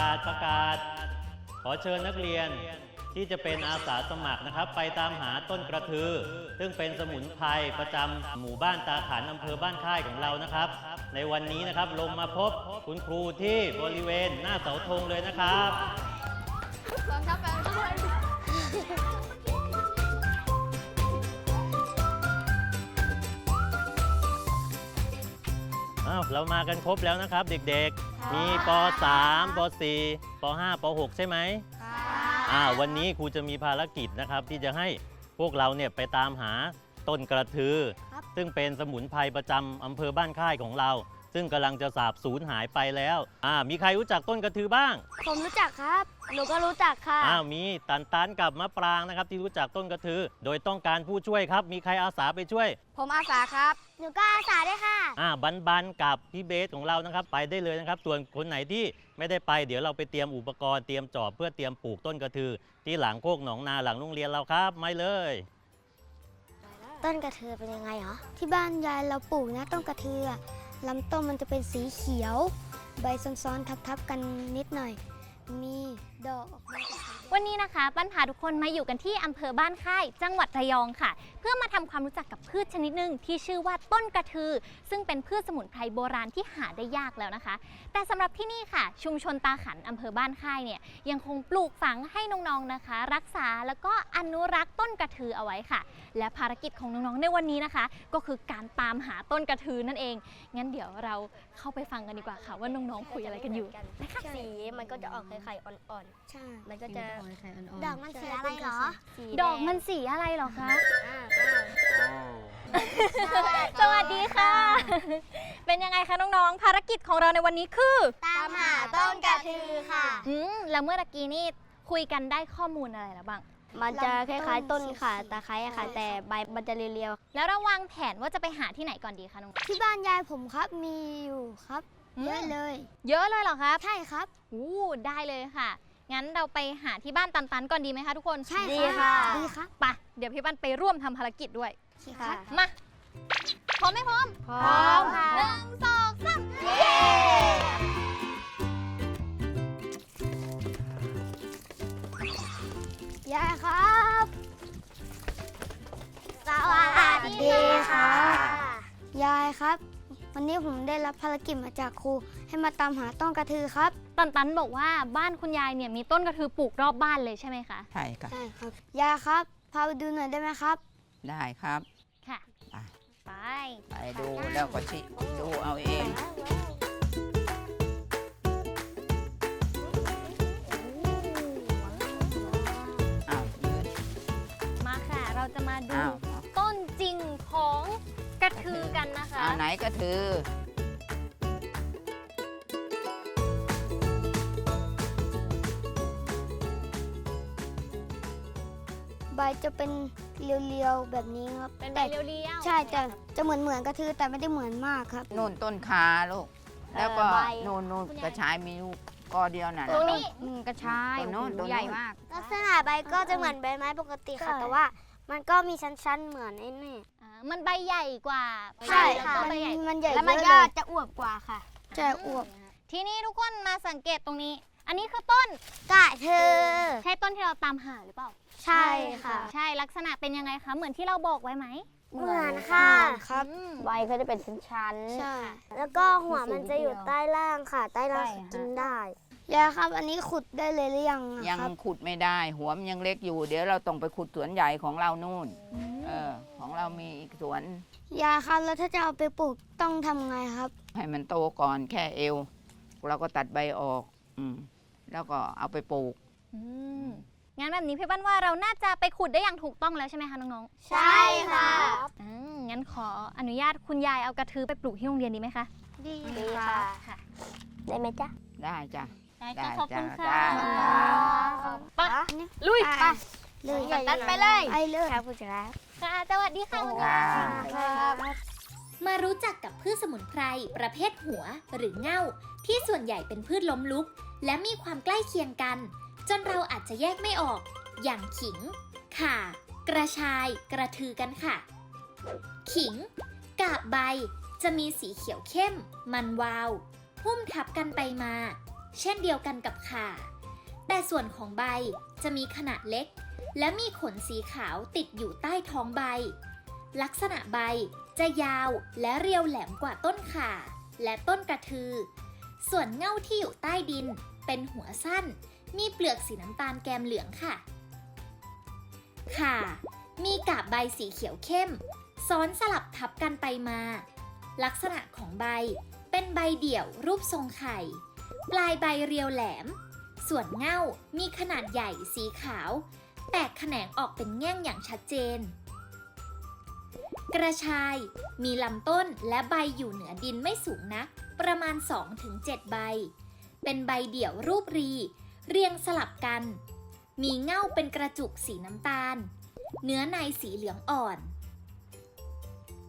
กาศประกาศ ขอเชิญนักเรียนที่จะเป็นอาสาสมัครนะครับ ไปตามหาต้นกระทือ ซึ่งเป็นสมุนไพรประจำหมู่บ้านตาขันอำเภอบ้านค่ายของเรานะครับ ในวันนี้นะครับลงมาพบคุณครูที่บริเวณหน้าเสาธงเลยนะครับกองทัพแปลด้วยอ้าวเรามากันครบแล้วนะครับเด็กๆ มีป .3 ป .4 ป .5 ป .6 ใช่ไหมอ่าวันนี้ครูจะมีภารกิจนะครับที่จะให้พวกเราเนี่ยไปตามหาต้นกระทือครับซึ่งเป็นสมุนไพรประจำอำเภอบ้านค่ายของเรา ซึ่งกำลังจะสาบสูญหายไปแล้วอ่ามีใครรู้จักต้นกระทือบ้าง ผมรู้จักครับ หนูก็รู้จักค่ะ อ้าวมีตันตันกับมะปรางนะครับที่รู้จักต้นกระทือ โดยต้องการผู้ช่วยครับ มีใครอาสาไปช่วย ผมอาสาครับ หนูก็อาสาด้วยค่ะ อ่าบันบันกับพี่เบสของเรานะครับ ไปได้เลยนะครับ ส่วนคนไหนที่ไม่ได้ไป เดี๋ยวเราไปเตรียมอุปกรณ์เตรียมจอบเพื่อเตรียมปลูกต้นกระทือ ที่หลังโคกหนองนาหลังโรงเรียนเราครับ ไม่เลย ต้นกระเทือเป็นยังไงเหรอ ที่บ้านยายเราปลูกนะต้นกระเทือลำต้นมันจะเป็นสีเขียว ใบซ้อนๆทับๆกันนิดหน่อย มีดอกออกมาจากสี วันนี้นะคะปั้นพาทุกคนมาอยู่กันที่อำเภอบ้านค่าย จังหวัดระยองค่ะ เพื่อมาทำความรู้จักกับพืชชนิดหนึ่งที่ชื่อว่าต้นกระทือ ซึ่งเป็นพืชสมุนไพรโบราณที่หาได้ยากแล้วนะคะ แต่สำหรับที่นี่ค่ะ ชุมชนตาขันอำเภอบ้านค่ายเนี่ยยังคงปลูกฝังให้น้องๆนะคะ รักษาแล้วก็อนุรักษ์ต้นกระทือเอาไว้ค่ะและภารกิจของน้องๆในวันนี้นะคะ ก็คือการตามหาต้นกระทือนั่นเอง งั้นเดี๋ยวเราเข้าไปฟังกันดีกว่าค่ะว่าน้องๆคุยอะไรกันอยู่สีมันก็จะออกไข่ๆอ่อนใช่ๆมันก็จะดอกมันสีอะไรเหรอสีดอกมันสีอะไรเหรอคะอ่าอ่าสวัสดีค่ะ เป็นยังไงคะน้องๆ ภารกิจของเราในวันนี้คือ ตามหาต้นกระทือค่ะอืมแล้วเมื่อตะกี้นี่คุยกันได้ข้อมูลอะไรแล้วบ้าง มันจะคล้ายๆ ต้นค่ะตะไคร้อะค่ะ แต่ใบมันจะเรียวแล้วเราวางแผนว่าจะไปหาที่ไหนก่อนดีคะน้อง ที่บ้านยายผมครับมีอยู่ครับอืม เยอะเลย เยอะเลยเหรอครับใช่ครับ อู้ได้เลยค่ะ งั้นเราไปหาที่บ้านตันตันก่อนดีไหมคะทุกคนใช่ดีค่ะดีครับไปะเดี๋ยวพี่บ้านไปร่วมทำภารกิจด้วย โอเคๆคค่ะรับมา พร้อมไหมพร้อมพร้อมค่ะ หนึ่งสองสามเย้ ยายครับ สวัสดีค่ะ ยายครับ วันนี้ผมได้รับภารกิจมาจากครูให้มาตามหาต้นกระทือครับ ตันตันบอกว่าบ้านคุณยายเนี่ยมีต้นกระทือปลูกรอบบ้านเลยใช่ไหมคะ ใช่ค่ะ ใช่ครับ ยายครับ พาไปดูหน่อยได้ไหมครับ ได้ครับ ค่ะ ไป ไปไปดูแล้วก็ชิดูเอาเองอ้ มาดู อ้าว ต้นจริงของกระทือกันนะคะอ้าวไหนก็ถือ ใบจะเป็นเรียวๆแบบนี้ครับเป็นใบแต่เรียวๆ ใช่แต่จะเหมือนเหมือนกระทือแต่ไม่ได้เหมือนมากครับนู่นต้นคาลูกแล้วก็เอ่อใบนู่นนู่นคุณยาย กระชายมีลูกกอเดียวน่ะ ตรงนี้ อืมกระชายตัวโน้นโอ้โหตัวโน้น ใหญ่มาก ลักษณะใบก็จะเหมือนใบไม้ปกติค่ะแต่ว่า มันก็มีชั้นๆเหมือนไอ้นี่ อ่ามันใบใหญ่กว่าใช่แล้วค่ะก็มันใบใหญ่มันใหญ่แล้วมันเยก็อะเลยจะอวบกว่าค่ะใช่อวบทีนี้ทุกคนมาสังเกตตรงนี้ อันนี้คือต้นกะเธอ ใช่ต้นที่เราตามหาหรือเปล่า ใช่ค่ะ ใช่ลักษณะเป็นยังไงคะ เหมือนที่เราบอกไว้ไหมเหมือนค่ะ ครับ อืมใบก็จะเป็นชั้นๆใช่แล้วก็หัวมันจะอยู่ใต้ล่างค่ะ ใต้ล่างใช่ค่ะ กินได้ ยายครับ อันนี้ขุดได้เลยหรือยังอะยังครับ ขุดไม่ได้ หัวมันยังเล็กอยู่ เดี๋ยวเราต้องไปขุดสวนใหญ่ของเรานู่น เออ ของเรามีอีกสวน ยายครับแล้วถ้าจะเอาไปปลูกต้องทำไงครับ ให้มันโตก่อนแค่เอว เราก็ตัดใบออก อืม แล้วก็เอาไปปลูก อืมงั้นแบบนี้พี่บ้านว่าเราน่าจะไปขุดได้อย่างถูกต้องแล้วใช่ไหมคะน้องใช่ค่ะๆอืมงั้นขออนุญาตคุณยายเอากระทือไปปลูกที่โรงเรียนดีไหมคะ ดีดีค่ะ ค่ะ ได้ไหมจ๊ะ ได้จ้ะ ได้ได้ค่ะขอบคุณจ้ะค่ะได้ไปลุยไปเลยตัดไปเลยไปเลยครับผู้ชายค่ะสวัสดีค่ะคุณจ้ายายครับมารู้จักกับพืชสมุนไพร ประเภทหัวหรือเง่า ที่ส่วนใหญ่เป็นพืชล้มลุก และมีความใกล้เคียงกัน จนเราอาจจะแยกไม่ออก อย่างขิง ข่า กระชาย กระทือกันค่ะ ขิง กาบใบ จะมีสีเขียวเข้ม มันวาว หุ้มทับกันไปมา เช่นเดียวกันกับข่า แต่ส่วนของใบจะมีขนาดเล็ก และมีขนสีขาวติดอยู่ใต้ท้องใบ ลักษณะใบจะยาวและเรียวแหลมกว่าต้นข่า และต้นกระทือ ส่วนเง่าที่อยู่ใต้ดินเป็นหัวสั้น มีเปลือกสีน้ำตาลแกมเหลืองค่ะข่ามีกาบใบสีเขียวเข้ม ซ้อนสลับทับกันไปมา ลักษณะของใบเป็นใบเดี่ยวรูปทรงไข่ ปลายใบเรียวแหลม ส่วนเง่ามีขนาดใหญ่สีขาว แตกแขนงออกเป็นแง่งอย่างชัดเจน กระชาย มีลำต้นและใบอยู่เหนือดินไม่สูงนัก ประมาณ 2-7 ใบ เป็นใบเดี่ยวรูปรี เรียงสลับกัน มีเง่าเป็นกระจุกสีน้ำตาล เนื้อในสีเหลืองอ่อน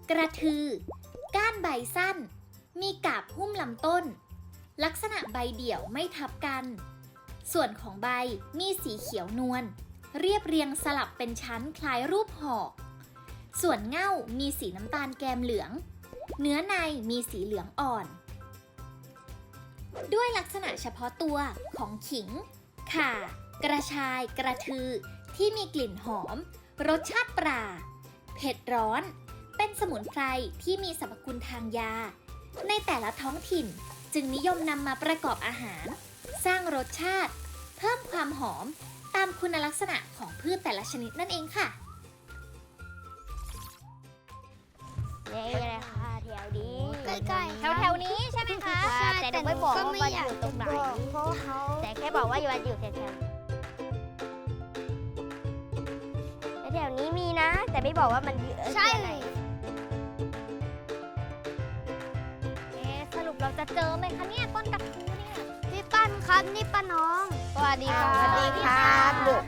กระทือ ก้านใบสั้น มีกาบหุ้มลำต้น ลักษณะใบเดี่ยวไม่ทับกัน ส่วนของใบมีสีเขียวนวล เรียบเรียงสลับเป็นชั้นคล้ายรูปหอกส่วนเง่ามีสีน้ำตาลแกมเหลือง เนื้อในมีสีเหลืองอ่อน ด้วยลักษณะเฉพาะตัวของขิง ข่า กระชาย กระทือ ที่มีกลิ่นหอม รสชาติปราเผ็ดร้อน เป็นสมุนไพรที่มีสรรพคุณทางยา ในแต่ละท้องถิ่น จึงนิยมนำมาประกอบอาหาร สร้างรสชาติ เพิ่มความหอมตามคุณลักษณะของพืชแต่ละชนิดนั่นเองค่ะ นี่เลยค่ะแถวนี้ใกล้ๆแถวแถวๆนี้ใช่ไหมคะใช่แต่หนูไม่บอกว่าก็ไม่มันอยาอกยู่ตรงไหนจะบอกเพราะเขาแต่แค่บอกว่าอยู่มันอยู่แถวๆแถวๆนี้มีนะ แต่ไม่บอกว่ามันอยู่ใช่ที่ไหน จะเจอไหมคะเนี่ยต้นกระทู้เนี่ยพี่ปั้นครับนี่ป้าน้องสวัสดีค่ะสวัสดีครับลูก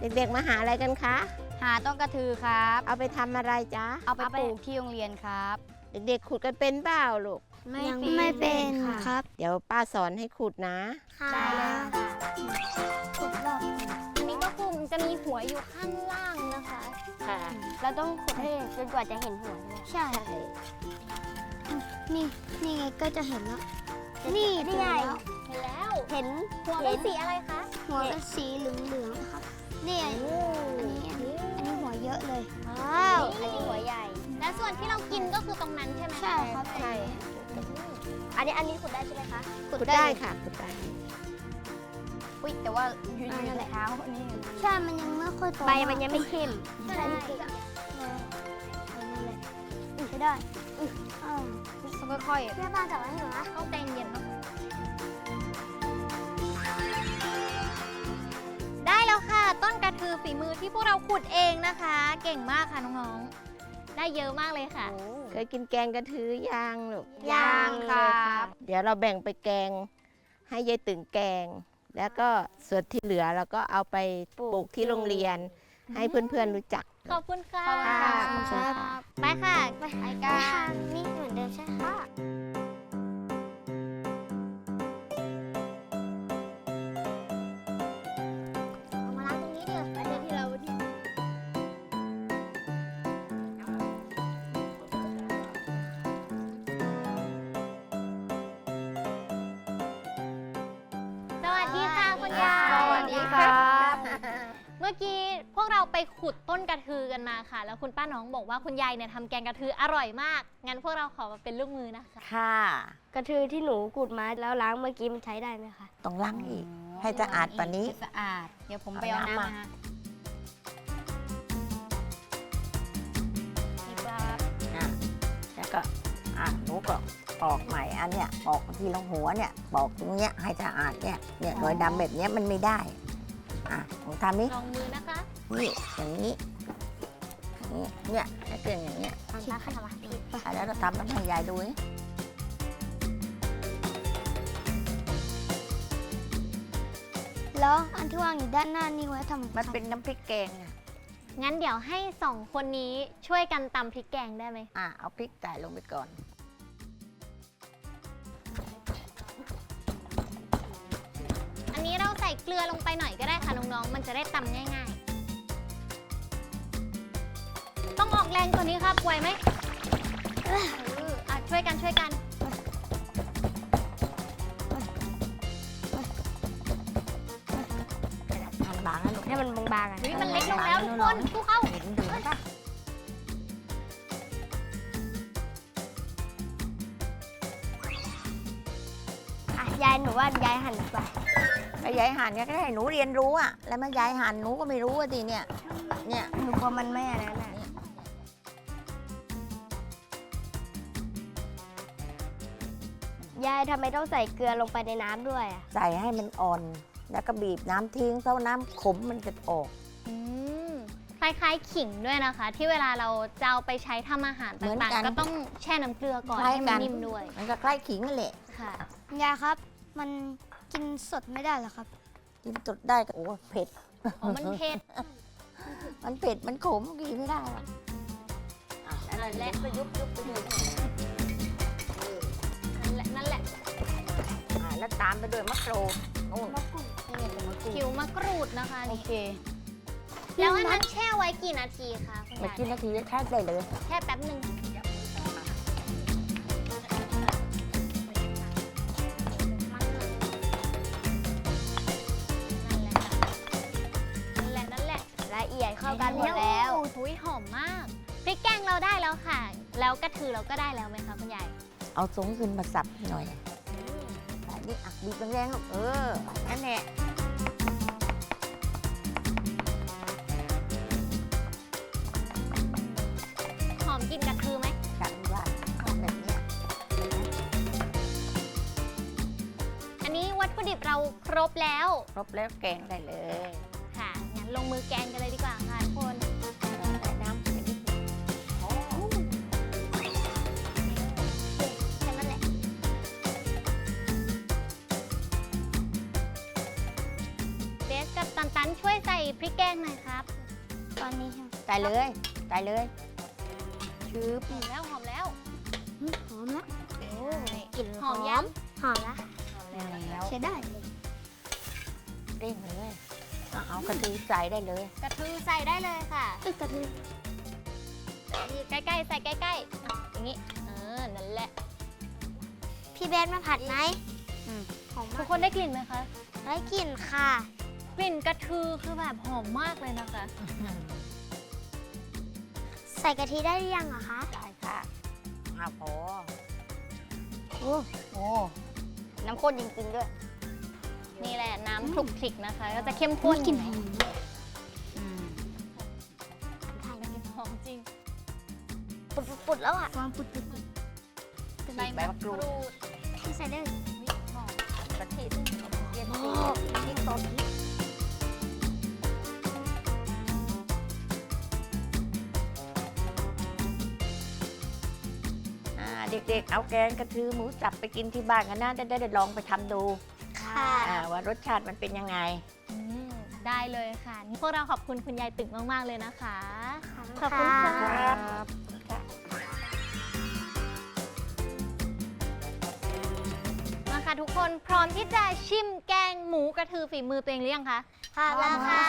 เด็กๆมาหาอะไรกันคะ หาต้นกระทือครับ เอาไปทำอะไรจ๊ะ เอาไปปลูกที่โรงเรียนครับ เด็กๆขุดกันเป็นเปล่าลูกยังไม่เป็นครับเดี๋ยวป้าสอนให้ขุดนะ ค่ะได้เลยขุดรอบอันนี้ก็คือมันจะมีหัวอยู่ข้างล่างนะคะ ค่ะ เราต้องขุดให้จนกว่าจะเห็นหัวเนี่ยใช่ นี่นี่ไงก็จะเห็นแล้วนี่นี่นี่ไง เห็นแล้ว เห็นหัวเป็นสีอะไรคะหัวเป็นสีเหลืองๆครับนี่อันนี้อันนี้อันนี้อันนี้หัวเยอะเลยว้าวอันนี้หัวใหญ่ และส่วนที่เรากินก็คือตรงนั้นใช่ไหมใช่ครับใช่อันนี้อันนี้ขุดได้ใช่ไหมคะขุดได้ค่ะขุดได้อุ้ยแต่ว่าอยู่ในเท้าอันนี้ใช่มันยังไม่ค่อยโตใบมันยังไม่เข้มใช่ใช่ใช่ได้อ้าว ต้องค่อยแม่บ้านจับไว้เหรอต้องใจเย็นเนาะได้แล้วค่ะ ต้นกระทือฝีมือที่พวกเราขุดเองนะคะ เก่งมากค่ะน้องๆ ได้เยอะมากเลยค่ะ เคยกินแกงกระทือย่างลูกๆย่างครับ เดี๋ยวเราแบ่งไปแกง ให้ยายตึงแกง แล้วก็ส่วนที่เหลือเราก็เอาไปปลูกที่โรงเรียน ให้เพื่อนๆรู้จักขอบคุณค่ะขอบคุณค่ะ ขอบคุณค่ะ ไปค่ะ ไปกันนี่เหมือนเดิมใช่ไหมเอ มื่อกี้พวกเราไปขุดต้นกระทือกันมาค่ะ แล้วคุณป้าน้องบอกว่าคุณยายเนี่ยทำแกงกระทืออร่อยมาก งั้นพวกเราขอมาเป็นลูกมือนะคะ ค่ะ กระทือที่หนูขุดมาแล้วล้างเมื่อกี้มันใช้ได้ไหมคะต้องล้างอีก ให้สะอาดกว่านี้สะอาด เดี๋ยวผมเอาไปเอาน้ำน้ำมามานี่ครับอะแล้วก็อะหนูก็ปอกใหม่อันเนี้ยปอกทีละหัวเนี่ยปอกตรงเนี้ยให้สะอาดเนี่ยเนี่ยรอยดำแบบเนี้ยมันไม่ได้ อะหนูทำนี่ลองมือนะคะนี่อย่างนี้นี่เนี่ยให้เป็นอย่างเนี้ยทำตาขนาดนี้อะแล้วเราทำต้องให้ยายดูนี่แล้วอันที่วางอยู่ด้านหน้านี่ไว้ทำมันเป็นน้ำพริกแกงอะงั้นเดี๋ยวให้สองคนนี้ช่วยกันตำพริกแกงได้ไหมอะเอาพริกใส่ลงไปก่อนอัน เกลือลงไปหน่อยก็ได้ค่ะน้องๆ มันจะได้ตำง่ายๆ ต้องออกแรงตัวนี้ครับไหวไหมช่วยกันช่วยกัน มันบางอะลูกให้มันบางๆอะอุ๊ยมันเล็กลงแล้วทุกคนทุกเข้าอะยายหนูว่ายายหั่นดีกว่า ยายหันเนี่ยก็ให้หนูเรียนรู้อะแล้วมายายหันหนูก็ไม่รู้อะสิเนี่ย เนี่ยหนูกลัวมันไม่อันนั้นอะยายทำไมต้องใส่เกลือลงไปในน้ำด้วยอะใส่ให้มันอ่อน แล้วก็บีบน้ำทิ้งเพราะน้ำขมมันจะออก อืมคล้ายๆขิงด้วยนะคะ ที่เวลาเราจะเอาไปใช้ทำอาหารเหมือนต่างกันๆ ก็ต้องแช่น้ำเกลือก่อนคล้ายให้กัมันน นิ่มด้วย มันก็ใกล้ขิงนั่นแหละค่ะ ยายครับ มัน กินสดไม่ได้เหรอครับ กินสดได้ก็โอ้เผ็ด อ๋อมันเผ็ด มันเผ็ด มันขมกินไม่ได้หรอกอะแล้วนั่นแหละก็ยุบยุบไปเลยนั่นแหละนั่นแหละอะแล้วตามไปด้วยมะกรูดนู่นผิวมะกรูดนะคะโอนี่เคแล้วอันนั้นแช่ไว้กี่นาทีคะคุณมายายกินนาทีแค่ได้เลยแค่แป๊บหนึ่ง เราได้แล้วค่ะ แล้วกระทือเราก็ได้แล้วไหมคะคุณยายเอาสงขึ้นมาสับหน่อยอันนี้อักบีบแรงๆลูกเออนั่นแหละหอมกลินกระทือไหมจังว่าแบบเนี้ยอันนี้วัตถุดิบเราครบแล้ว ครบแล้วแกงได้เลย ค่ะงั้นลงมือแกงกันเลยดีกว่าค่ะทุกคน ริกแกงหน่อยครับ ตอนนี้ใช่ไหมใส่เลยใส่เลยชืบหอมแล้วหอมแล้วหึหอมละกลิ่นหอมยังหอมละแล้ว ใช้ได้เร่งเลยอะเอากระทือใส่ได้เลยกระทือใส่ได้เลยค่ะอึกกระทือใกล้ๆใส่ใกล้ๆอย่างนี้เออนั่นแหละ พี่เบนมาผัดไหมหอมทุมากกคนได้กลิ่นไหมคะได้กลิ่นค่ะ กลิ่นกระทือคือแบบหอมมากเลยนะคะ ใส่กะทิได้หรือยังอะคะ ได้ค่ะอ้าวพอโอ้โอ้น้ำข้นจริงๆด้วย นี่แหละน้ำคลุกคลิกนะคะ ก็จะเข้มข้นกลิ่นหอมหอมจริง ปุดๆๆแล้วอะฟองปุดปุดใบมะกรูดที่ใส่ได้หอมกระเทียมเย็นโอ้สีที่ต้น ด็กๆ เอาแกงกระทือหมูสับไปกินที่บ้านกันนะจะได้ลองไปทำดูค่ะอ่าว่ารสชาติมันเป็นยังไง อืมได้เลยค่ะนี่พวกเราขอบคุณคุณยายตึกมาก ๆ เลยนะคะ ขอบคุณค่ะครับมาค่ะทุกคนพร้อมที่จะชิมแกงหมูกระทือฝีมือตัวเองหรือยังคะ ค่ะแล้วค่ะ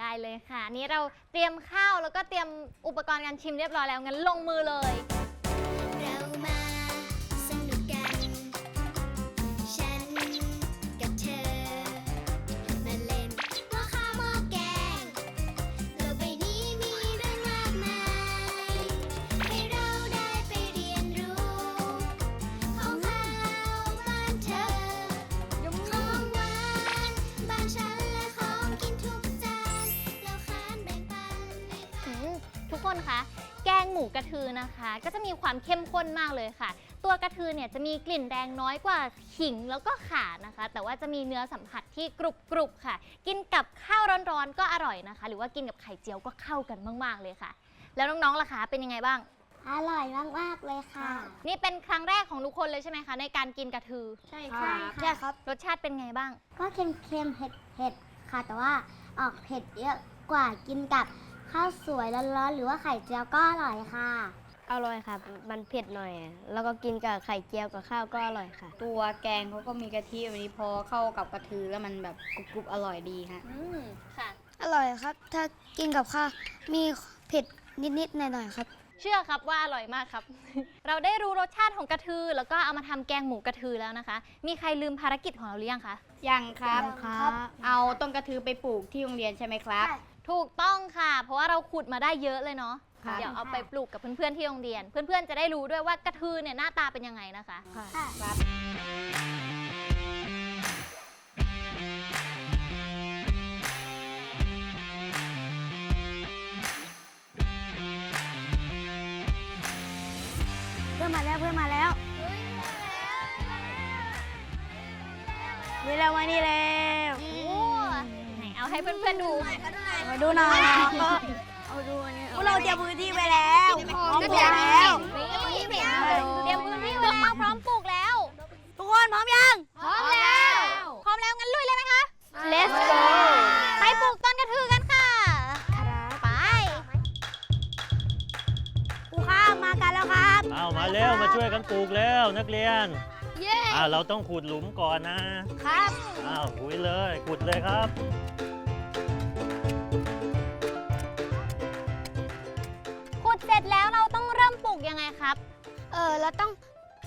ได้เลยค่ะ นี่เราเตรียมข้าวแล้วก็เตรียมอุปกรณ์การชิมเรียบร้อยแล้วงั้นลงมือเลย แกงหมูกระทือนะคะ ก็จะมีความเข้มข้นมากเลยค่ะ ตัวกระทือเนี่ยจะมีกลิ่นแรงน้อยกว่าขิงแล้วก็ข่านะคะ แต่ว่าจะมีเนื้อสัมผัสที่กรุบกรุบๆค่ะ กินกับข้าวร้อนๆก็อร่อยนะคะ หรือว่ากินกับไข่เจียวก็เข้ากันมากๆเลยค่ะ แล้วน้องๆล่ะคะเป็นยังไงบ้าง อร่อยมาก ๆ เลยค่ะ นี่เป็นครั้งแรกของทุกคนเลยใช่ไหมคะ ในการกินกระทือใช่ใช่ใช่ครับ รสชาติเป็นไงบ้าง ก็เค็มๆเผ็ดๆค่ะ แต่ว่าออกเผ็ดเยอะกว่ากินกับ ข้าวสวยร้อนๆหรือว่าไข่เจียวก็อร่อยค่ะ อร่อยค่ะมันเผ็ดหน่อย แล้วก็กินกับไข่เจียวกับข้าวก็อร่อยค่ะ ตัวแกงเขาก็มีกะทิแบบนี้พอเข้ากับกระทือแล้วมันแบบกรุบๆอร่อยดีฮะอืมค่ะ อร่อยครับ ถ้ากินกับข้าวมีเผ็ดนิดๆหน่อยๆครับ เชื่อครับว่าอร่อยมากครับ เราได้รู้รสชาติของกระทือ แล้วก็เอามาทำแกงหมูกระทือแล้วนะคะ มีใครลืมภารกิจของเราหรือยังคะ ยังครับครับ เอาต้นกระทือไปปลูกที่โรงเรียนใช่ไหมครับ ถูกต้องค่ะ เพราะว่าเราขุดมาได้เยอะเลยเนาะครับเดี๋ยวเอาไปปลูกกับเพื่อนๆที่โรงเรียน เพื่อนๆจะได้รู้ด้วยว่ากระทือเนี่ยหน้าตาเป็นยังไงนะคะครับเพื่อนมาแล้วเพื่อนมาแล้วนี่แล้วมานี่แล้วโอ้ไหนเอาให้เพื่อนๆดูมาดู หน่อยเอาดูอันนี้พวกเราเตรียมพื้นที่ไว้แล้วพร้อมปลูกแล้ว นี่เตรียมพื้นที่ไว้แล้วพร้อมปลูกแล้ว ทุกคนพร้อมยัง พร้อมแล้ว พร้อมแล้วงั้นลุยเลยไหมคะ Let's go ไปปลูกต้นกระทือกันค่ะไปครูข้ามมากันแล้วครับ เอามาเร็วมาช่วยกันปลูกแล้วนักเรียนเย้อ่าเราต้องขุดหลุมก่อนนะ ครับอ้าวคุยเลยขุดเลยครับ กยังไงครับ เออเราต้อง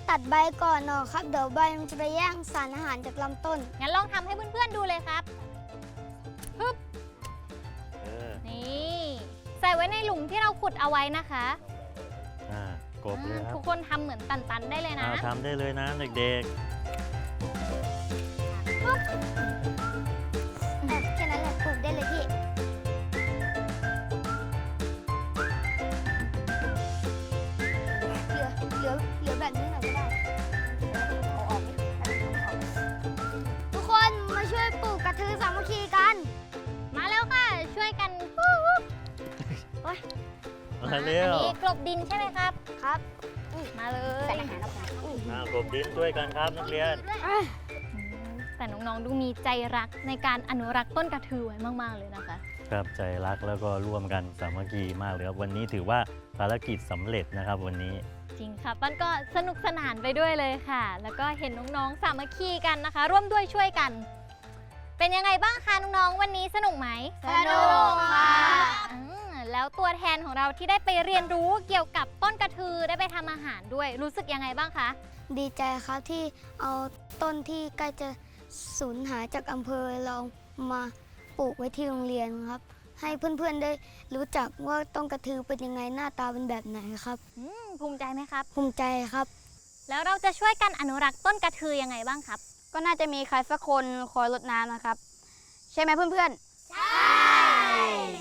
ตัดใบก่อนเนาะครับ เดี๋ยวใบมันจะไปแย่งสารอาหารจากลำต้น งั้นลองทำให้เพื่อนๆดูเลยครับเออนี่ใส่ไว้ในหลุมที่เราขุดเอาไว้นะคะอ่ากบเลยคอ่ารับทุกคนทำเหมือนตันๆได้เลยนะ อ่าทำได้เลยนะเด็กแอันเร็วนี้กลบดินใช่ไหมครับ ครับมาเลยอ่ากบดินช่วยกันครับนักเรียนอืมแต่น้องๆ ดูมีใจรักในการอนุรักษ์ต้นกระทือไว้มาก ๆ เลยนะคะ ครับใจรักแล้วก็ร่วมกันสามัคคีมากเลยครับ วันนี้ถือว่าภารกิจสำเร็จนะครับวันนี้ จริงค่ะปั้นก็สนุกสนานไปด้วยเลยค่ะ แล้วก็เห็นน้องๆ สามัคคีกันนะคะ ร่วมด้วยช่วยกัน เป็นยังไงบ้างคะน้องๆ วันนี้สนุกไหมสนุกค่ะอืม แล้วตัวแทนของเราที่ได้ไปเรียนรู้เกี่ยวกับต้นกระทือได้ไปทำอาหารด้วย รู้สึกยังไงบ้างคะ ดีใจครับที่เอาต้นที่ใกล้จะสูญหายจากอำเภอเรามาปลูกไว้ที่โรงเรียนครับ ให้เพื่อนๆได้รู้จักว่าต้นกระทือเป็นยังไงหน้าตาเป็นแบบไหนครับอืมภูมิใจไหมครับ ภูมิใจครับ แล้วเราจะช่วยกันอนุรักษ์ต้นกระทือยังไงบ้างครับ ก็น่าจะมีใครสักคนคอยรดน้ำนะครับ ใช่ไหมเพื่อนๆ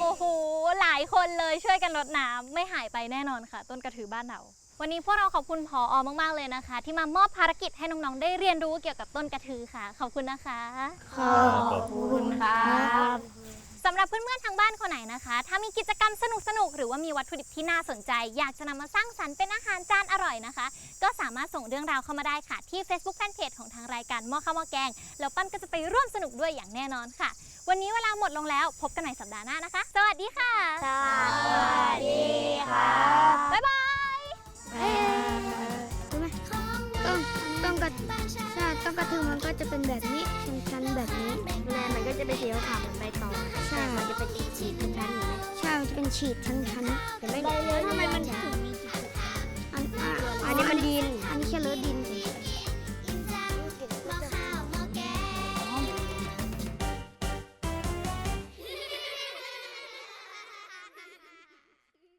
โอ้โห หลายคนเลยช่วยกันรดน้ำไม่หายไปแน่นอนค่ะ ต้นกระถือบ้านเราวันนี้พวกเราขอบคุณพออมาก ๆ เลยนะคะ ที่มามอบภารกิจให้น้อง ๆ ได้เรียนรู้เกี่ยวกับต้นกระถือค่ะ ขอบคุณนะคะ ขอบคุณครับ สำหรับเพื่อนๆทางบ้านคนไหนนะคะ ถ้ามีกิจกรรมสนุกๆ หรือว่ามีวัตถุดิบที่น่าสนใจ อยากจะนำมาสร้างสรรค์เป็นอาหารจานอร่อยนะคะ ก็สามารถส่งเรื่องราวเข้ามาได้ค่ะ ที่ Facebook Fanpage ของทางรายการหม้อข้าวหม้อแกง แล้วปั้นก็จะไปร่วมสนุกด้วยอย่างแน่นอนค่ะ วันนี้เวลาหมดลงแล้ว พบกันใหม่สัปดาห์หน้านะคะ สวัสดีค่ะ สวัสดีครับบ๊ายบายเอ๊ะรู้ไหมต้นต้นกระใช่ ต้องกระทึงมันก็จะเป็นแบบนี้ชั้นชั้นแบบนี้ แม่มันก็จะไปเนสีขาวเหมือนใบตองใช่ มันจะไปฉีดชั้นชั้นอย่างนี้ใช่มันจะเป็นฉีดชั้นชั้นแต่ไม่ได้แล้ทำไมมันถึงมีอันอันนี้มันดิน อันนี้แค่เลอดดินเฉย